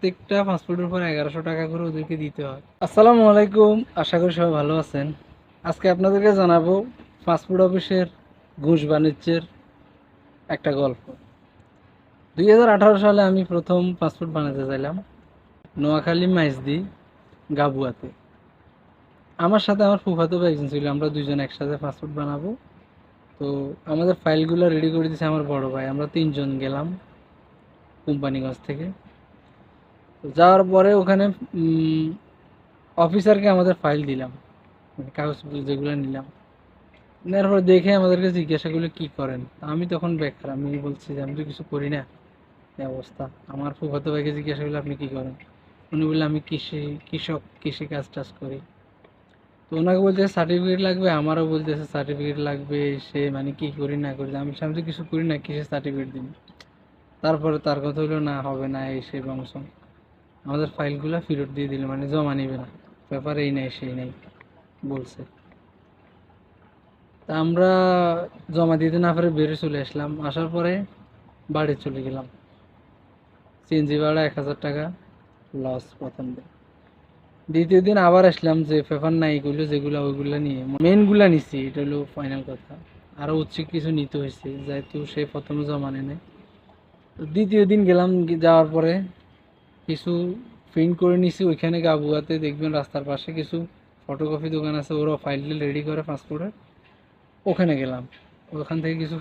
প্রত্যেকটা পাসপোর্টের উপর এগারোশো টাকা করে ওদেরকে দিতে হয়। আসসালামু আলাইকুম, আশা করি সবাই ভালো আছেন। আজকে আপনাদেরকে জানাব পাসপোর্ট অফিসের ঘুষ বাণিজ্যের একটা গল্প। দুই হাজার আঠারো সালে আমি প্রথম পাসপোর্ট বানাতে চাইলাম নোয়াখালী মাইজদি গাবুয়াতে। আমার সাথে আমার ফুফাতো ভাই একজন ছিল, আমরা দুজন একসাথে পাসপোর্ট বানাবো। তো আমাদের ফাইলগুলো রেডি করে দিয়েছে আমার বড় ভাই, আমরা তিনজন গেলাম কোম্পানিগঞ্জ থেকে। যাওয়ার পরে ওখানে অফিসারকে আমাদের ফাইল দিলাম। মানে কাগজপত্র যেগুলো নিলাম। নেওয়ার পর দেখে আমাদেরকে জিজ্ঞাসা করল, কী করেন? আমি তখন বেকার। আমি বলছি যে, আমি তো কিছু করি না। এই অবস্থা। আমার ফুফাতো ভাইকে জিজ্ঞাসা করল, আপনি কী করেন? উনি বললে, আমি কৃষি, কৃষক, কৃষি কাজ টাজ করি। তো ওনাকে বলছে সার্টিফিকেট লাগবে? আমারও বলতেছে সার্টিফিকেট লাগবে, সে মানে কি করি না করি? আমি তো কিছু করি না কিসের সার্টিফিকেট দিন তারপরে তার কথা হলো, না, হবে না, এই সেই বংশ আমাদের ফাইলগুলো ফেরত দিয়ে দিল মানে জমা নিবে না। পেপার এই নেই, সেই নেই, বলছে। তা আমরা জমা দিতে না পারে বেরিয়ে চলে আসলাম। আসার পরে বাড়ি চলে গেলাম। সিএনজি ভাড়া এক হাজার টাকা লস প্রথম। দিন দ্বিতীয় দিন আবার আসলাম যে পেপার নাই, এগুলো যেগুলো ওইগুলো নিয়ে। মেনগুলো নিছি, এটা হলো ফাইনাল কথা। আরও উচিত কিছু নিতে হয়েছে, যেহেতু সে প্রথমে জমা নেয় দ্বিতীয় দিন গেলাম, যাওয়ার পরে কিছু প্রিন্ট করে নিছি, ওইখানে গাবুয়াতে দেখবেন রাস্তার পাশে কিছু ফটোকপি দোকান আছে ওরা ফাইলটা রেডি করে পাসপোর্টের ওখানে গেলাম, ওখান থেকে কিছু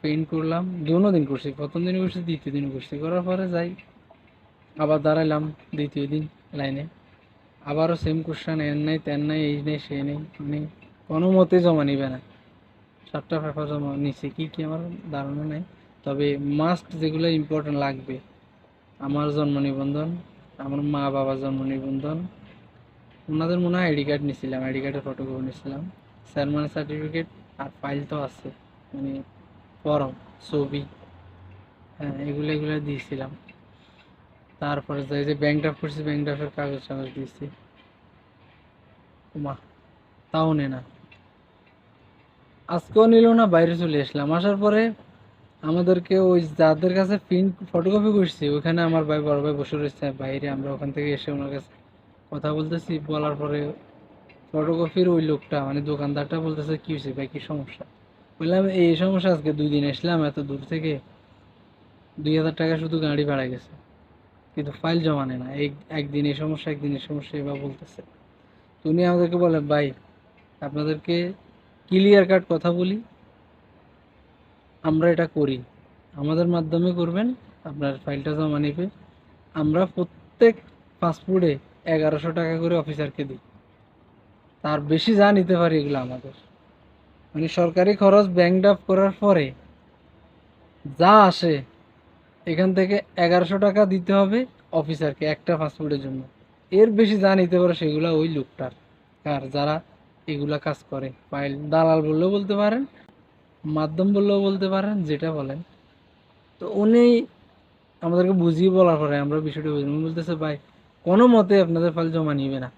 প্রিন্ট করলাম, দুনো দিন করছি, প্রথম দিন করছি, দ্বিতীয় দিন করছি, করার পরে যাই, আবার দাঁড়াইলাম দ্বিতীয় দিন লাইনে আবারও সেম কোশ্চেন এর নাই তেন নাই, এই নেই, সে নেই মানে কোনো মতে জমা নিবে না। সাতটা পেপার জমা নিছে, কি কি আমার ধারণা নেই, তবে মাস্ট যেগুলো ইম্পর্টেন্ট লাগবে আমার জন্ম নিবন্ধন, আমার মা বাবার জন্ম নিবন্ধন। ওনাদের মনে হয় আইডি কার্ড নিয়েছিলাম আইডি কার্ডের ফটোকপি নিছিলাম। স্যারমানের সার্টিফিকেট আর ফাইল তো আছে মানে ফর্ম ছবি হ্যাঁ এগুলো এগুলো দিয়েছিলাম। তারপরে যাই যে ব্যাংক ড্রাফট করছি ব্যাংক ড্রাফের কাগজ টাগজ দিয়েছি। মা তাও নে না। আজকেও নিল না, বাইরে চলে আসলাম। আসার পরে আমাদেরকে ওই যাদের কাছে প্রিন্ট ফটোকপি করছি ওখানে আমার ভাই, বড় ভাই বসে রয়েছে। বাইরে আমরা ওখান থেকে এসে ওনার কাছে কথা বলতেছি। বলার পরে ফটোকপির ওই লোকটা মানে দোকানদারটা বলতেছে, কী হয়েছে ভাই? কী সমস্যা? বললাম, এই সমস্যা আজকে দুই দিন আসলাম, এত দূর থেকে দুই হাজার টাকা শুধু গাড়ি ভাড়া গেছে। কিন্তু ফাইল জমা নেয় না। এই একদিন এই সমস্যা, একদিন এই সমস্যা এবার বলতেছে। তো উনি আমাদেরকে বলে ভাই, আপনাদেরকে ক্লিয়ার কাট কথা বলি। আমরা এটা করি। আমাদের মাধ্যমে করবেন, আপনার ফাইলটা জমা নেবে। আমরা প্রত্যেক পাসপোর্টে এগারোশো টাকা করে অফিসারকে দিই। তার বেশি যা নিতে পারি এগুলো আমাদের। মানে সরকারি খরচ ব্যাংক ড্রাফট করার পরে যা আসে, এখান থেকে এগারোশো টাকা দিতে হবে অফিসারকে একটা পাসপোর্টের জন্য। এর বেশি যা নিতে পারে সেগুলো ওই লোকটার। কার, যারা এগুলা কাজ করে। ফাইল দালাল বললেও বলতে পারেন মাধ্যম বললেও বলতে পারেন, যেটা বলেন। তো উনি আমাদেরকে বুঝিয়ে বলার পরে আমরা বিষয়টা উনি বলতেছে, ভাই, কোনো মতে আপনাদের ফাইল জমা নিবে না।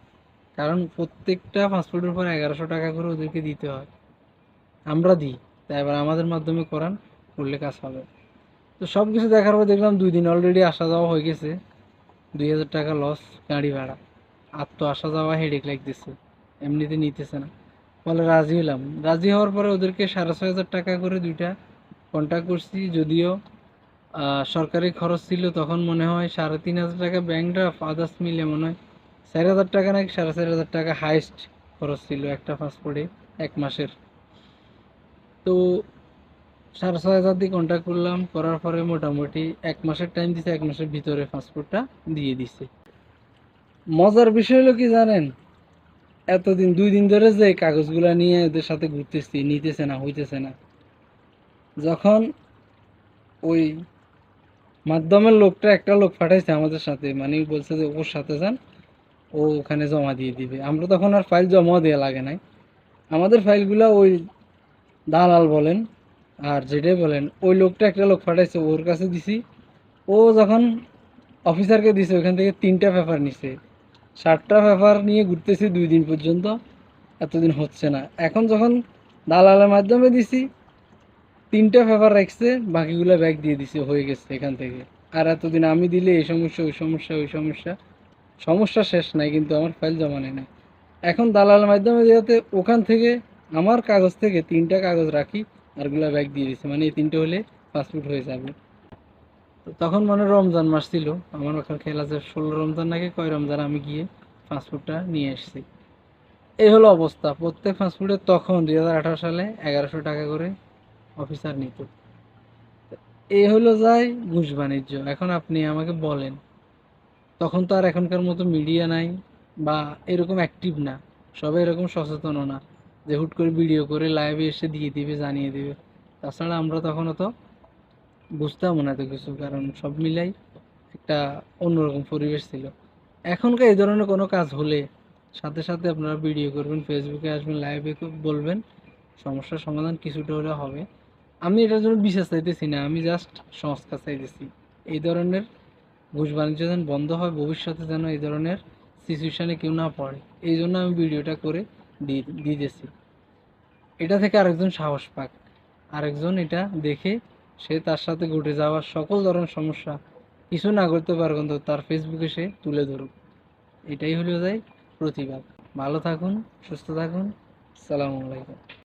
কারণ প্রত্যেকটা পাসপোর্টের উপর এগারোশো টাকা করে ওদেরকে দিতে হয়। আমরা দিই তাই এবার আমাদের মাধ্যমে করান, করলে কাজ হবে। তো সব কিছু দেখার পর দেখলাম দুই দিন অলরেডি আসা যাওয়া হয়ে গেছে। দুই হাজার টাকা লস গাড়ি ভাড়া। আর তো আসা যাওয়া হেডেক লাগতেছে। এমনিতে নিতেছে না। বলে রাজি হলাম। রাজি হওয়ার পরে ওদেরকে সাড়ে ছয় হাজার টাকা করে দুইটা কন্ট্যাক্ট করছি। যদিও সরকারি খরচ ছিল, তখন মনে হয় সাড়ে তিন হাজার টাকা ব্যাংক ড্রাফট আদার্স মিলে মনে হয় চার হাজার টাকা নাকি সাড়ে চার হাজার টাকা হাইস্ট খরচ ছিল একটা পাসপোর্টে এক মাসের। তো সাড়ে ছয় হাজার দিয়ে কন্ট্যাক্ট করলাম, করার পরে মোটামুটি এক মাসের টাইম দিছে, এক মাসের ভিতরে পাসপোর্টটা দিয়ে দিছে। মজার বিষয় হলো কি জানেন? এতদিন, দুই দিন ধরে যে কাগজগুলা নিয়ে এদের সাথে ঘুরতেছি, নিতেছে না, হইতেছে না। যখন ওই মাধ্যমের লোকটা, একটা লোক পাঠাইছে আমাদের সাথে মানে বলছে যে ওর সাথে যান, ও ওখানে জমা দিয়ে দিবে। আমরা তখন আর ফাইল জমা দেওয়া লাগে নাই। আমাদের ফাইলগুলা ওই দালাল বলেন, আর যেটাই বলেন, ওই লোকটা একটা লোক পাঠাইছে, ওর কাছে দিছি। ও যখন অফিসারকে দিছে, ওখান থেকে তিনটা পেপার নিছে। ষাটটা পেপার নিয়ে ঘুরতেছি দুই দিন পর্যন্ত, এতদিন হচ্ছে না। এখন যখন দালালের মাধ্যমে দিছি, তিনটা পেপার রাখছে, বাকিগুলো ব্যাগ দিয়ে দিছে, হয়ে গেছে এখান থেকে। আর এতদিন আমি দিলে এই সমস্যা, ওই সমস্যা ওই সমস্যা। সমস্যা শেষ নাই, কিন্তু আমার ফাইল জমা নেয় না এখন দালাল মাধ্যমে যাতে ওখান থেকে আমার কাগজ থেকে তিনটা কাগজ রাখি আরগুলা ব্যাগ দিয়ে দিছে। মানে এই তিনটে হলে পাসপোর্ট হয়ে যাবে। তো তখন মানে রমজান মাস ছিল। আমার ওখানে খেলা যে ষোলো রমজান নাকি কয় রমজান আমি গিয়ে পাসপোর্টটা নিয়ে এসেছি এই হলো অবস্থা। প্রত্যেক পাসপোর্টে তখন দুই হাজার আঠারো সালে এগারোশো টাকা করে অফিসার নিত। এই হলো যাই ঘুষ বাণিজ্য। এখন আপনি আমাকে বলেন, তখন তো আর এখনকার মতো মিডিয়া নাই বা এরকম অ্যাক্টিভ না। সবাই এরকম সচেতনও না যে হুট করে ভিডিও করে লাইভে এসে দিয়ে দিবে, জানিয়ে দিবে। তাছাড়া আমরা তখন অত বুঝতামও না এত কিছু, কারণ সব মিলাই একটা অন্যরকম পরিবেশ ছিল। এখনকার এই ধরনের কোনো কাজ হলে সাথে সাথে আপনারা ভিডিও করবেন ফেসবুকে আসবেন লাইভে বলবেন, সমস্যার সমাধান কিছুটা হলে হবে। আমি এটার জন্য বিশ্বাস চাইতেছি না, আমি জাস্ট সংস্কার চাইতেছি। এই ধরনের ঘুষ বাণিজ্য যেন বন্ধ হয়, ভবিষ্যতে যেন এই ধরনের সিচুয়েশানে কেউ না পড়ে, এই জন্য আমি ভিডিওটা করে দিতেছি। এটা থেকে আরেকজন সাহস পাক, আরেকজন এটা দেখে সে তার সাথে ঘটে যাওয়া সকল ধরনের সমস্যা কিছু না করতে পারবেন কিন্তু তার ফেসবুকে সে তুলে ধরুক। এটাই হলো যাই প্রতিবাদ। ভালো থাকুন, সুস্থ থাকুন। সালামু আলাইকুম।